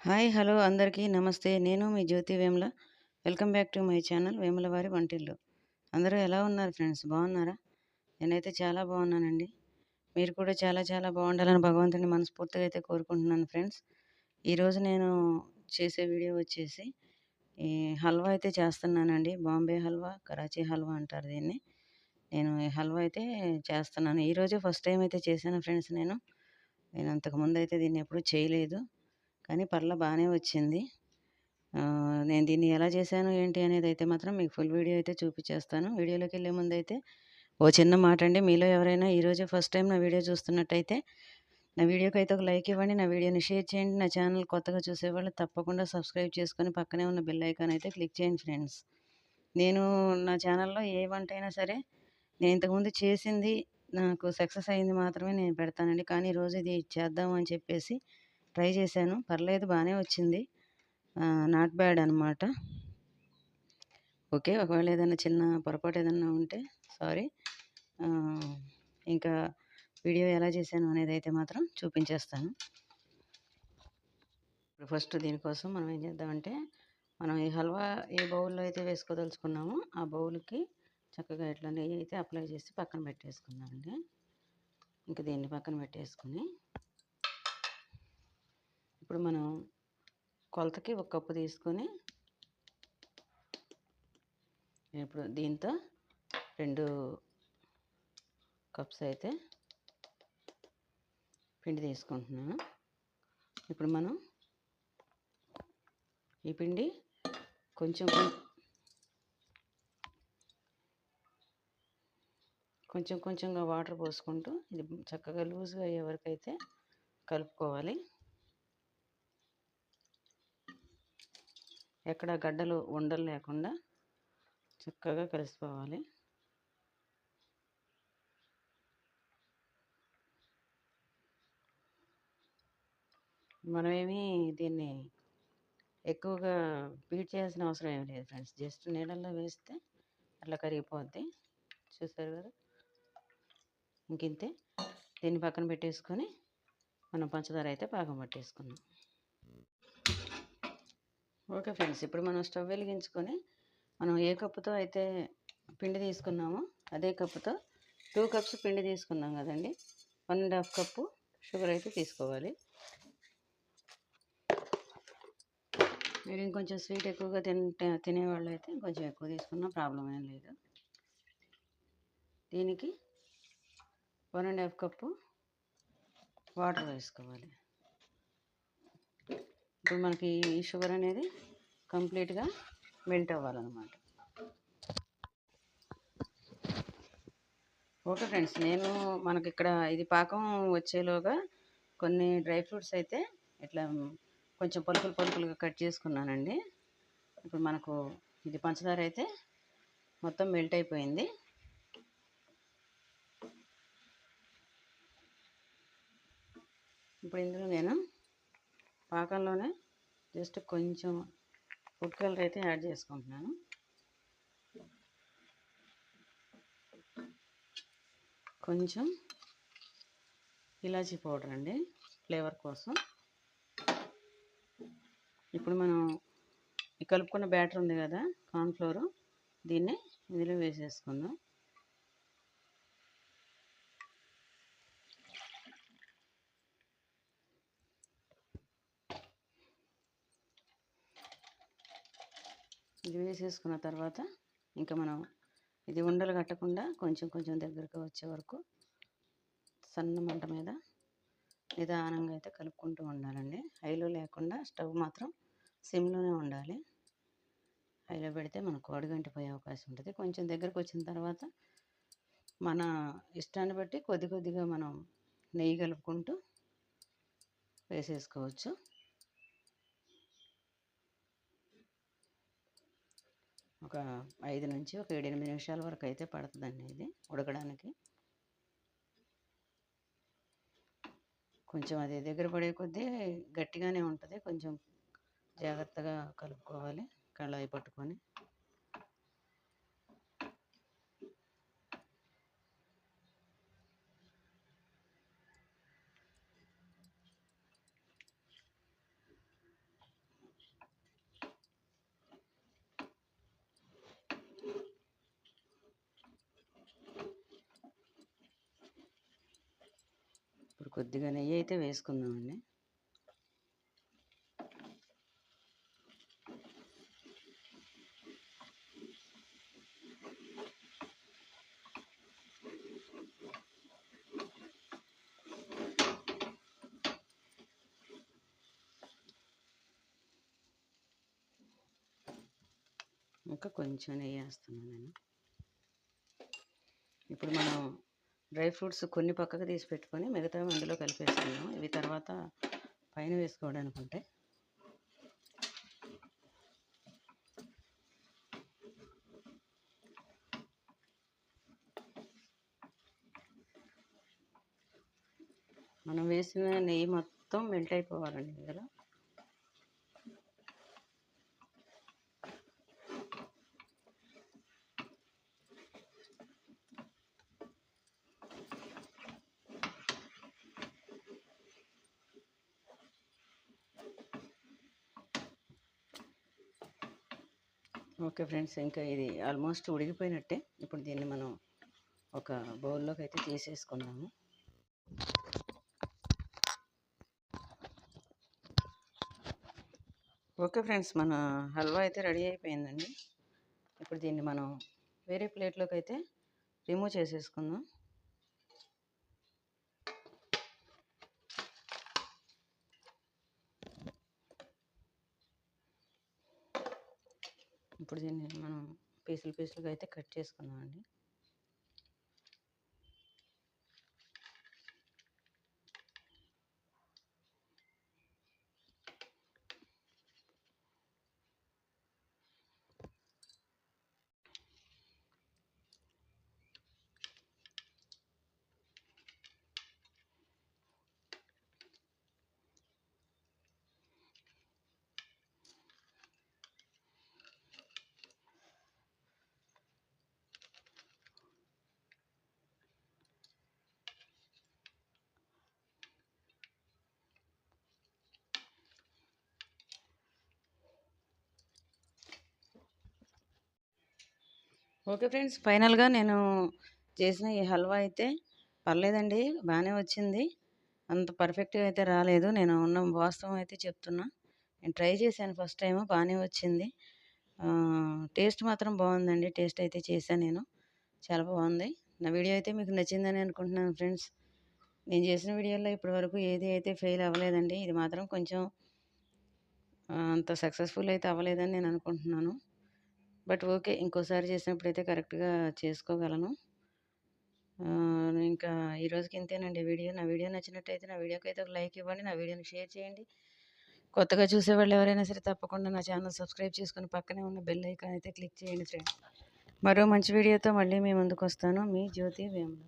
Hi hello అందరికీ నమస్తే. నేను మీ Jyothi Vemula. Welcome back to my channel Vemula వారి వంటిల్లు అందరూ ఎలా ఉన్నారు ఫ్రెండ్స్? బాగున్నారా? నేనైతే చాలా బాగున్నానండి. మీరు కూడా చాలా చాలా బాగుండాలని భగవంతుని మనస్ఫూర్తిగా అయితే కోరుకుంటున్నాను ఫ్రెండ్స్. ఈరోజు నేను చేసే వీడియో వచ్చేసి ఈ హల్వా అయితే చేస్తున్నానండి. బాంబే హల్వా కరాచీ హల్వా అంటారు దీన్ని. నేను ఈ హల్వా అయితే చేస్తున్నాను. ఈరోజు ఫస్ట్ టైం అయితే చేశాను ఫ్రెండ్స్ నేను. నేను అంతకుముందు అయితే దీన్ని ఎప్పుడూ చేయలేదు. కానీ పర్ల బాగానే వచ్చింది. నేను దీన్ని ఎలా చేశాను ఏంటి అనేది అయితే మాత్రం మీకు ఫుల్ వీడియో అయితే చూపించేస్తాను వీడియోలోకి వెళ్ళే ముందు అయితే ఓ చిన్న మాట అండి. మీలో ఎవరైనా ఈరోజే ఫస్ట్ టైం నా వీడియో చూస్తున్నట్టయితే నా వీడియోకి అయితే ఒక లైక్ ఇవ్వండి. నా వీడియోని షేర్ చేయండి. నా ఛానల్ కొత్తగా చూసేవాళ్ళు తప్పకుండా సబ్స్క్రైబ్ చేసుకొని పక్కనే ఉన్న బెల్ ఐకాన్ అయితే క్లిక్ చేయండి ఫ్రెండ్స్. నేను నా ఛానల్లో ఏ వంట అయినా సరే నేను ఇంతకుముందు చేసింది నాకు సక్సెస్ అయింది మాత్రమే నేను పెడతానండి. కానీ ఈరోజు ఇది చేద్దాం అని చెప్పేసి ట్రై చేశాను. పర్లేదు బాగానే వచ్చింది. నాట్ బ్యాడ్ అనమాట ఓకే ఒకవేళ ఏదైనా చిన్న పొరపాటు ఏదైనా ఉంటే సారీ. ఇంకా వీడియో ఎలా చేశాను అనేది అయితే మాత్రం చూపించేస్తాను. ఇప్పుడు ఫస్ట్ దీనికోసం మనం ఏం చేద్దామంటే మనం ఈ హల్వా ఏ బౌల్లో అయితే వేసుకోదలుచుకున్నామో ఆ బౌల్కి చక్కగా ఇట్లా నెయ్యి అయితే అప్లై చేసి పక్కన పెట్టేసుకుందామండి. ఇంకా దీన్ని పక్కన పెట్టేసుకుని ఇప్పుడు మనం కొలతకి ఒక కప్పు తీసుకొని ఇప్పుడు దీంతో రెండు కప్స్ అయితే పిండి తీసుకుంటున్నాను. ఇప్పుడు మనం ఈ పిండి కొంచెం కొంచెం కొంచెంగా వాటర్ పోసుకుంటూ ఇది చక్కగా లూజ్గా అయ్యే వరకు అయితే కలుపుకోవాలి. ఎక్కడ గడ్డలు ఉండలు లేకుండా చక్కగా కలిసిపోవాలి. మనమేమి దీన్ని ఎక్కువగా బీట్ చేయాల్సిన అవసరం ఏమి లేదు ఫ్రెండ్స్. జస్ట్ నీళ్ళల్లో వేస్తే అట్లా కరిగిపోద్ది. చూసారు కదా? ఇంకింతే. దీన్ని పక్కన పెట్టేసుకొని మనం పంచదార అయితే పాకం పట్టేసుకున్నాం ఓకే ఫ్రెండ్స్ ఇప్పుడు మనం స్టవ్ వెలిగించుకొని మనం ఏ కప్పుతో అయితే పిండి తీసుకున్నామో అదే కప్పుతో టూ కప్స్ పిండి తీసుకున్నాం కదండి. One and half cup sugar అయితే తీసుకోవాలి. మీరు ఇంకొంచెం స్వీట్ ఎక్కువగా తింటే తినేవాళ్ళు అయితే ఇంకొంచెం ఎక్కువ తీసుకున్నా ప్రాబ్లం ఏం లేదు. దీనికి one and half cup water వేసుకోవాలి. ఇప్పుడు మనకి ఈ షుగర్ అనేది కంప్లీట్గా మెల్ట్ అవ్వాలన్నమాట. ఓకే ఫ్రెండ్స్ నేను మనకి ఇక్కడ ఇది పాకం వచ్చేలోగా కొన్ని డ్రై ఫ్రూట్స్ అయితే ఇట్లా కొంచెం పలుకులు పలుకులుగా కట్ చేసుకున్నానండి. ఇప్పుడు మనకు ఇది పంచదార అయితే మొత్తం మెల్ట్ అయిపోయింది. ఇప్పుడు ఇందులో నేను పాకంలోనే జస్ట్ కొంచెం ఫుడ్ కలర్ అయితే యాడ్ చేసుకుంటున్నాను. కొంచెం ఇలాచీ పౌడర్ అండి ఫ్లేవర్ కోసం. ఇప్పుడు మనం ఈ కలుపుకున్న బ్యాటర్ ఉంది కదా కార్న్ఫ్లోరు దీన్ని ఇందులో వేసేసుకుందాం. ఇది వేసేసుకున్న తర్వాత ఇంకా మనం ఇది ఉండలు కట్టకుండా కొంచెం కొంచెం దగ్గరకు వచ్చే వరకు సన్న మంట మీద నిదానంగా అయితే కలుపుకుంటూ ఉండాలండి. హైలో లేకుండా స్టవ్ మాత్రం సిమ్లోనే ఉండాలి. హైలో పెడితే మనకు అడుగంటిపోయే అవకాశం ఉంటుంది. కొంచెం దగ్గరకు వచ్చిన తర్వాత మన ఇష్టాన్ని బట్టి కొద్ది కొద్దిగా మనం నెయ్యి కలుపుకుంటూ వేసేసుకోవచ్చు. ఒక ఐదు నుంచి ఒక ఏడెనిమిది నిమిషాల వరకు అయితే పడుతుందండి ఇది ఉడకడానికి. కొంచెం అది దగ్గర పడే కొద్దీ గట్టిగానే ఉంటుంది. కొంచెం జాగ్రత్తగా కలుపుకోవాలి కళాయి పట్టుకొని. ఇప్పుడు కొద్దిగా నెయ్యి అయితే వేసుకుందామండి. ఇంకా కొంచెం నెయ్యి వేస్తున్నాను నేను ఇప్పుడు మనం డ్రై ఫ్రూట్స్ కొన్ని పక్కకు తీసి పెట్టుకొని మిగతా అందులో కలిపేసుకుందాం. ఇవి తర్వాత పైన వేసుకోవడానికి ఉంటాయి మనం వేసిన నెయ్యి మొత్తం మెల్ట్ అయిపోవాలండి ఇందులో. ఓకే ఫ్రెండ్స్ ఇంకా ఇది ఆల్మోస్ట్ ఉడికిపోయినట్టే. ఇప్పుడు దీన్ని మనం ఒక బౌల్లోకి అయితే తీసేసుకుందాము. ఓకే ఫ్రెండ్స్ మన హల్వా అయితే రెడీ అయిపోయిందండి. ఇప్పుడు దీన్ని మనం వేరే ప్లేట్లోకి అయితే రిమూవ్ చేసేసుకుందాం. ఇప్పుడు దీన్ని మనం పీసులు పీసులుగా అయితే కట్ చేసుకుందామండి. ఓకే ఫ్రెండ్స్ ఫైనల్గా నేను చేసిన ఈ హల్వా అయితే పర్లేదండి బాగానే వచ్చింది. అంత పర్ఫెక్ట్గా అయితే రాలేదు నేను ఉన్న వాస్తవం అయితే చెప్తున్నా. నేను ట్రై చేశాను ఫస్ట్ టైం బాగానే వచ్చింది. టేస్ట్ మాత్రం బాగుందండి టేస్ట్ అయితే చేశాను నేను. చాలా బాగుంది. నా వీడియో అయితే మీకు నచ్చిందని అనుకుంటున్నాను ఫ్రెండ్స్. నేను చేసిన వీడియోలో ఇప్పటివరకు ఏది అయితే ఫెయిల్ అవ్వలేదండి ఇది మాత్రం కొంచెం అంత సక్సెస్ఫుల్ అయితే అవ్వలేదని నేను అనుకుంటున్నాను. But okay. ఇంకోసారి చేసినప్పుడు అయితే కరెక్ట్గా చేసుకోగలను. ఇంకా ఈరోజుకి ఇంతేనండి వీడియో. నా వీడియో నచ్చినట్టయితే నా వీడియోకి అయితే ఒక లైక్ ఇవ్వండి. నా వీడియోని షేర్ చేయండి. కొత్తగా చూసేవాళ్ళు ఎవరైనా సరే తప్పకుండా నా ఛానల్ సబ్స్క్రైబ్ చేసుకుని పక్కనే ఉన్న బెల్ ఐకాన్ అయితే క్లిక్ చేయండి ఫ్రెండ్ మరో మంచి వీడియోతో మళ్ళీ మీ ముందుకు వస్తాను మీ జ్యోతి వేముల